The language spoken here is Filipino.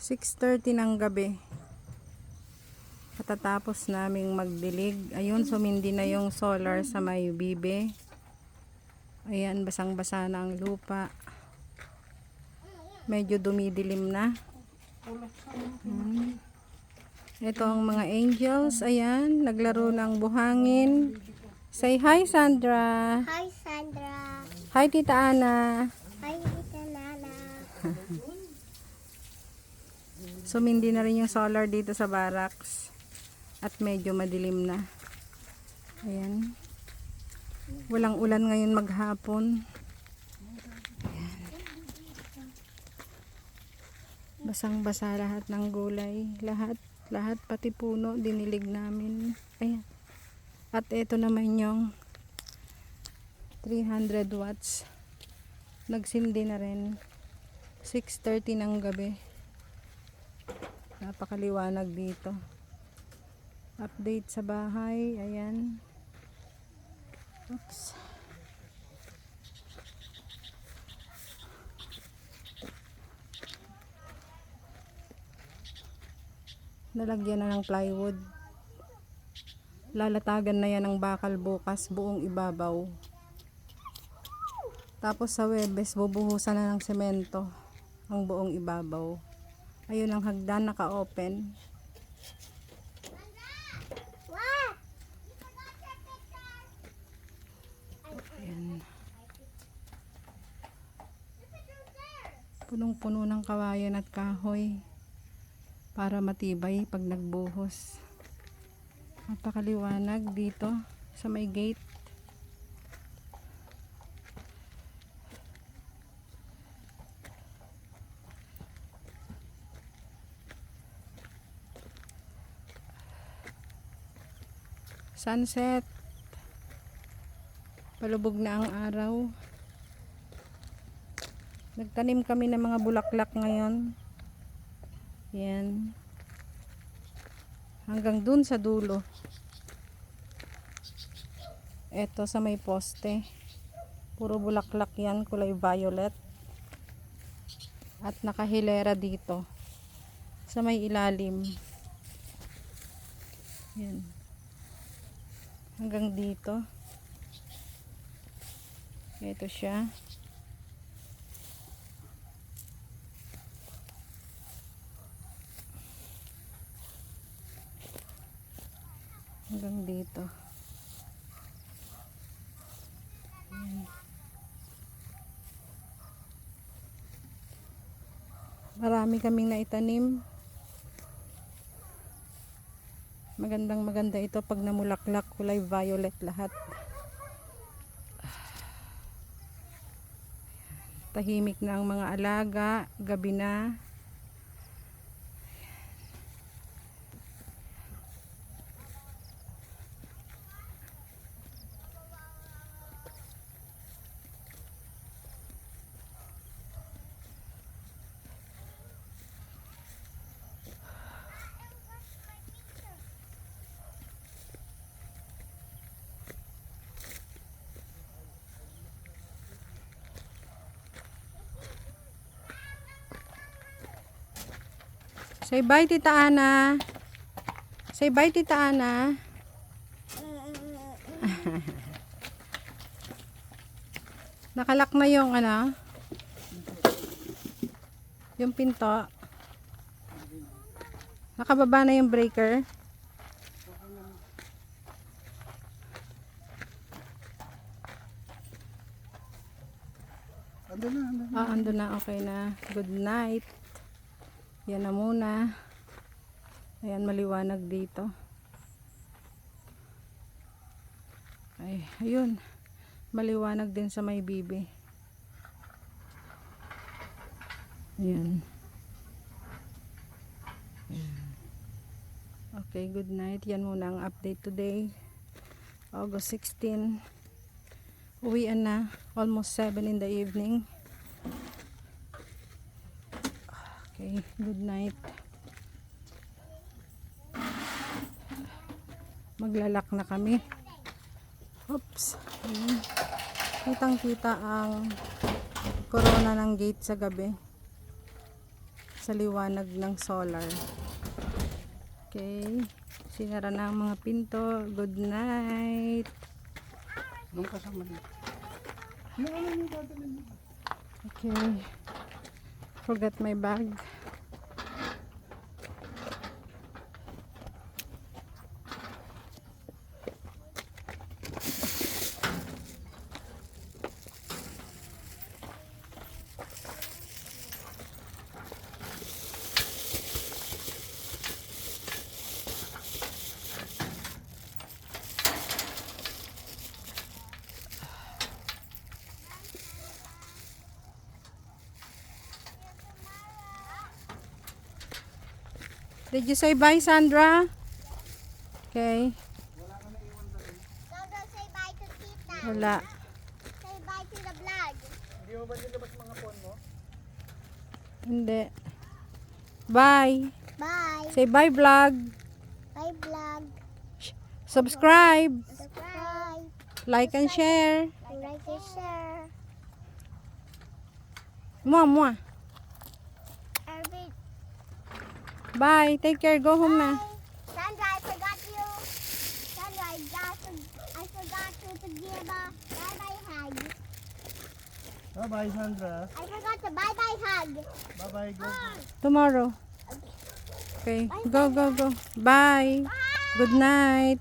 6.30 ng gabi. Katatapos naming magdilig. Ayun, sumindi na yung solar sa may bibe. Ayan, basang-basa na ang lupa. Medyo dumidilim na. Hmm. Ito ang mga angels. Ayan, naglaro ng buhangin. Say hi, Sandra. Hi, Sandra. Hi, Tita Ana. Hi, Tita Nana. Sumindi na rin yung solar dito sa barracks. At medyo madilim na. Ayan. Walang ulan ngayon maghapon. Basang-basa lahat ng gulay. Lahat, lahat pati puno dinilig namin. Ayan. At ito naman yung 300 watts. Nagsindi na rin. 6.30 ng gabi. Napakaliwanag dito. Update sa bahay. Ayan. Oops. Nalagyan na ng plywood. Lalatagan na yan ng bakal bukas buong ibabaw. Tapos sa Webes, bubuhusan na ng semento ang buong ibabaw. Ayun ang hagdan naka-open. Ayan. Punong-puno ng kawayan at kahoy para matibay pag nagbuhos. Napakaliwanag dito sa may gate. Sunset. Palubog na ang araw. Nagtanim kami ng mga bulaklak ngayon. Yan. Hanggang dun sa dulo. Ito sa may poste. Puro bulaklak yan, kulay violet. At nakahilera dito. Sa may ilalim. Yan. Hanggang dito. Ito siya. hanggang dito marami kaming naitanim magandang maganda ito pag namulaklak kulay violet lahat. Tahimik na ang mga alaga gabi na Say bye, Tita Ana. Say bye, Tita Ana. Nakalak na yung ano? Yung pinto. Nakababa na yung breaker. Ando na, ando na. Ah, ando na. Okay na. Good night. Yan na muna. Ayan, maliwanag dito. Ay, ayun. Maliwanag din sa may bibi. Ayan. Okay, good night. Yan muna ang update today. August 16. Uwian na. Almost 7 in the evening. Okay, good night. Maglalak na kami. Oops. Kitang kita ang corona ng gate sa gabi. sa liwanag ng solar. Okay. Sinara na ang mga pinto. Good night. Nung kasama dito. Okay. Forgot my bag. Did you say bye, Sandra? Okay. Sandra, say bye to Tita. Wala. Say bye to the vlog. Hindi mo ba nilabas mga phone mo? Hindi. Bye. Bye. Say bye, vlog. Bye, vlog. Subscribe. Subscribe. Like and share. Like and share. Mua, mua. Bye. Take care. Go home na. Sandra, I forgot you. Sandra, I, got to, I forgot to give a bye-bye hug. Bye-bye, Sandra. I forgot the bye-bye hug. Bye-bye, go. Tomorrow. Okay. Go, go, go. Bye. Bye. Good night.